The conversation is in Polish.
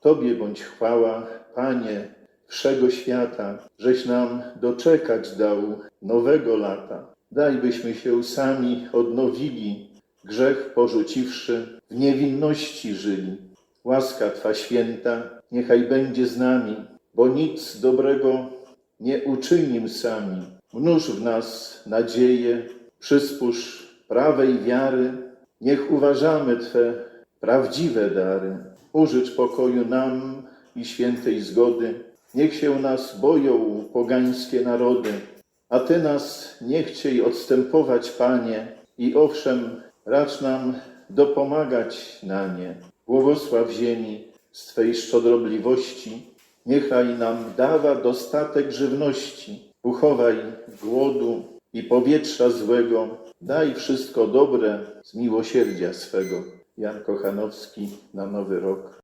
Tobie bądź chwała, Panie, wszego świata, żeś nam doczekać dał nowego lata. Daj byśmy się sami odnowili, grzech porzuciwszy, w niewinności żyli. Łaska Twa święta, niechaj będzie z nami, bo nic dobrego nie uczynim sami. Mnóż w nas nadzieję, przyspójrz prawej wiary, niech uważamy Twe prawdziwe dary. Użycz pokoju nam i świętej zgody, niech się nas boją pogańskie narody, a Ty nas nie chciej odstępować, Panie, i owszem, racz nam dopomagać na nie. Błogosław ziemi z Twej szczodrobliwości, niechaj nam dawa dostatek żywności. Uchowaj głodu i powietrza złego, daj wszystko dobre z miłosierdzia swego. Jan Kochanowski na Nowy Rok.